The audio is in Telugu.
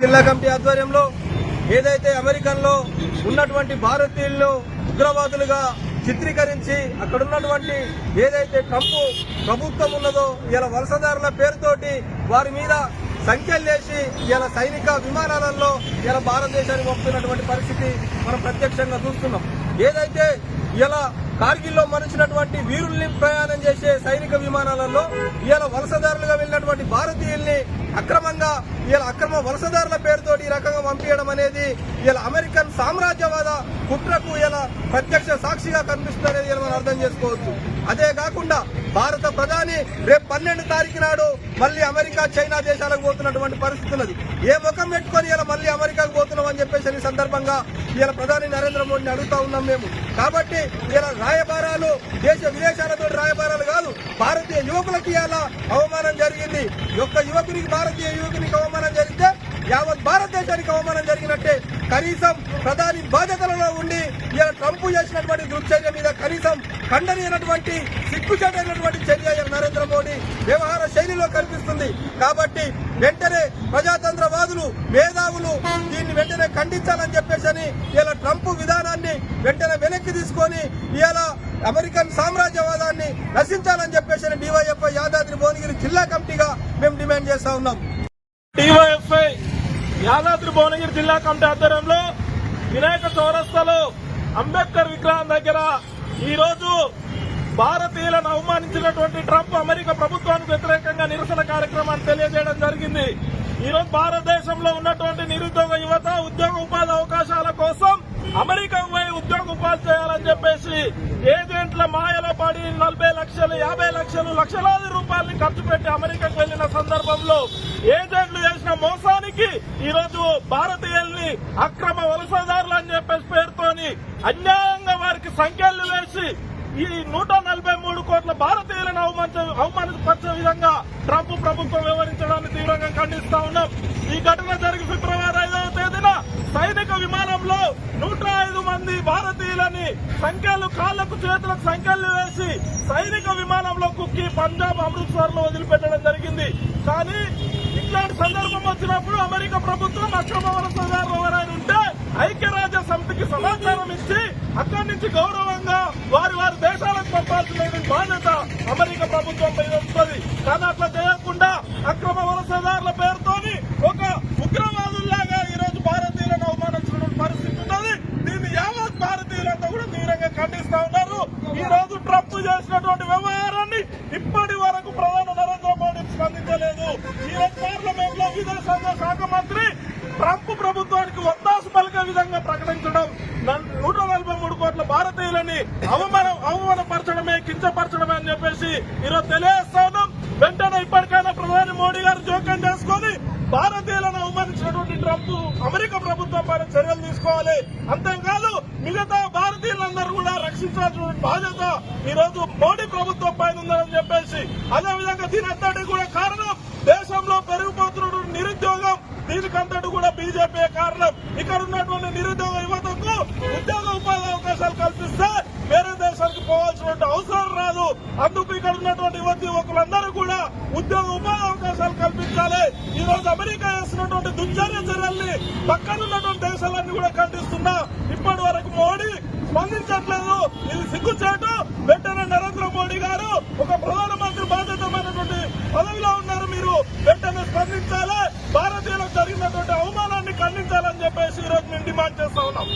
జిల్లా కమిటీ ఆధ్వర్యంలో ఏదైతే అమెరికన్లో ఉన్నటువంటి భారతీయులను ఉగ్రవాదులుగా చిత్రీకరించి అక్కడ ఉన్నటువంటి ఏదైతే ట్రంప్ ప్రభుత్వం ఉన్నదో ఇలా వలసదారుల పేరుతోటి వారి మీద సంఖ్యలు చేసి ఇలా సైనిక విమానాలలో ఇలా భారతదేశానికి పంపుతున్నటువంటి పరిస్థితి మనం ప్రత్యక్షంగా చూస్తున్నాం. ఏదైతే ఇలా కార్గిల్లో మరిచినటువంటి వీరుల్ని ప్రయాణం చేసే సైనిక విమానాలలో ఇవాళ వలసదారులుగా వెళ్ళినటువంటి భారతీయుల్ని అక్రమంగా ఇలా అక్రమ వలసదారుల పేరుతో ఈ రకంగా పంపించడం అనేది ఇలా అమెరికన్ సామ్రాజ్యవాద కుట్రకు ఇలా ప్రత్యక్ష సాక్షిగా కనిపిస్తుందనేది మనం అర్థం చేసుకోవచ్చు. అదే కాకుండా భారత ప్రధాని రేపు పన్నెండు తారీఖు నాడు మళ్ళీ అమెరికా చైనా దేశాలకు పోతున్నటువంటి పరిస్థితి ఉన్నది. ఏ ముఖం పెట్టుకొని ఇలా మళ్ళీ అమెరికాకు పోతున్నామని చెప్పేసి ఈ సందర్భంగా ఇలా ప్రధాని నరేంద్ర మోడీని అడుగుతా ఉన్నాం మేము. కాబట్టి ఇలా రాయబారాలు దేశ విదేశాలతో రాయబారాలు కాదు. భారతీయ యువకులకి అలా అవమానం జరిగింది. ఒక్క యువకునికి భారతీయ యువకునికి అవమానం జరిగితే యావత్ భారతదేశానికి అవమానం జరిగినట్టే. కనీసం ప్రధాని బాధ్యతలలో ఉండి ఇలా ట్రంప్ చేసినటువంటి దుర్చర్య మీద కనీసం ఖండనీయనటువంటి సిగ్గుచేటైనటువంటి చర్య నరేంద్ర మోడీ వ్యవహార శైలిలో కనిపిస్తుంది. కాబట్టి వెంటనే ప్రజాతంత్రవాదులు మేధావులు దీన్ని వెంటనే ఖండించాలని చెప్పేసి ఇలా ట్రంప్ విధానాన్ని వెంటనే వెనక్కి తీసుకొని ఇలా అమెరికన్ సామ్రాజ్యవాదాన్ని నశించాలని చెప్పేసి డివైఎఫ్ఐ యాదాద్రి భువనగిరి జిల్లా కమిటీగా మేము డిమాండ్ చేస్తా ఉన్నాం. డివైఎఫ్ఐ యాదాద్రి భువనగిరి జిల్లా కమిటీ ఆధ్వర్యంలో వినాయక చౌరస్తాలో అంబేద్కర్ విగ్రహం దగ్గర ఈ రోజు భారతీయులను అవమానించినటువంటి ట్రంప్ అమెరికా ప్రభుత్వానికి వ్యతిరేకంగా నిరసన కార్యక్రమాన్ని తెలియజేయడం జరిగింది. ఈ రోజు భారతదేశంలో ఉన్నటువంటి నిరుద్యోగ యువత ఉద్యోగ ఉపాధి అవకాశాల కోసం అమెరికా పోయి ఉద్యోగ ఉపాధి చేయాలని చెప్పేసి ఏజెంట్ల మాయలో పడి నలభై లక్షలు యాభై లక్షలు లక్షలాది రూపాయలు ఖర్చు పెట్టి అమెరికాకు వెళ్ళిన సందర్భంలో ఏజెంట్లు చేసిన మోసానికి ఈరోజు భారతీయుల్ని అక్రమ వలసదారులు అని చెప్పేసి పేరుతోని అన్యాయంగా వారికి సంఖ్యలు వేసి ఈ నూట నలభై మూడు కోట్ల భారతీయులను అవమానించ అవమానపరిచే విధంగా ట్రంప్ ప్రభుత్వం వివరించడాన్ని తీవ్రంగా ఖండిస్తా ఉన్నాం. ఈ ఘటన విమానంలో నూట ఐదు మంది భారతీయులని సంఖ్యలు కాళ్ళకు చేతులకు సంఖ్యలు వేసి సైనిక విమానంలో కుక్కి పంజాబ్ అమృత్సర్లో వదిలిపెట్టడం జరిగింది. కానీ ఇట్లాంటి సందర్భం వచ్చినప్పుడు అమెరికా ప్రభుత్వం అక్రమ వలసదారులు ఎవరైనా ఉంటే ఐక్యరాజ్య సమితికి సమాచారం ఇచ్చి అక్కడి నుంచి గౌరవంగా వారి వారి దేశాలకు పంపాల్సిన బాధ్యత అమెరికా ప్రభుత్వం పైన వస్తుంది కానీ అట్లా అక్రమ వలసదారుల పేరుతోని ఒక ఉగ్రవాదుల్లాగా ఈ రోజు భారతీయులను అవమానించిన పరిస్థితి ఉన్నది దీన్ని యావత్ భారతీయులంతా కూడా తీవ్రంగా ఖండిస్తా ఉన్నారు ఈ రోజు ట్రంప్ చేసినటువంటి వ్యవహారాన్ని ఇప్పటి వరకు ప్రధాని నరేంద్ర మోడీ స్పందించలేదు. ఈ పార్లమెంట్లో విదేశాంగ శాఖ మంత్రి ట్రంప్ ప్రభుత్వానికి ఒత్తాసు పలికే విధంగా ప్రకటించడం నూట నలభై మూడు కోట్ల భారతీయులని అవమానం అవమానపరచడమే కించపరచడమే అని చెప్పేసి ఈరోజు తెలియజేస్తాను. వెంటనే ఇప్పటికైనా ప్రధాని మోడీ గారు జోక్యం చేసుకొని భారతీయులను అవమానించినటువంటి ట్రంప్ అమెరికా ప్రభుత్వం పైన చర్యలు తీసుకోవాలి. అంతేకాదు మిగతా భారతీయులందరూ కూడా రక్షించాల్సిన బాధ్యత ఈ రోజు మోడీ ప్రభుత్వం పైన ఉందని చెప్పేసి అదే విధంగా దీని అంతటి కూడా కారణం దేశంలో పెరిగిపోతున్న నిరుద్యోగం. దీనికంతటి కూడా బీజేపీ కారణం. ఇక్కడ ఉన్నటువంటి నిరుద్యోగ యువతకు ఉద్యోగ ఉపాధి అవకాశాలు కల్పిస్తే వేరే దేశానికి పోవాల్సినటువంటి అవసరం రాదు. అందుకు ఇక్కడ ఉన్నటువంటి యువతి యువకులందరూ కూడా ఉద్యోగ ఉపాధి అవకాశాలు కల్పించాలి. ఈ రోజు అమెరికా చేస్తున్నటువంటి దుర్చర్య చర్యల్ని పక్కనున్నటువంటి దేశాలన్నీ కూడా ఖండిస్తున్నా. ఇప్పటి వరకు మోడీ స్పందించట్లేదు. ఇది సిగ్గుచేటు. వెంటనే నరేంద్ర మోడీ గారు ఒక ప్రధానమంత్రి బాధ్యతమైనటువంటి పదవిలో ఉన్నారు మీరు. వెంటనే స్పందించాలి. భారతీయులకు జరిగినటువంటి అవమానాన్ని ఖండించాలని చెప్పేసి ఈరోజు మేము డిమాండ్ చేస్తా ఉన్నాం.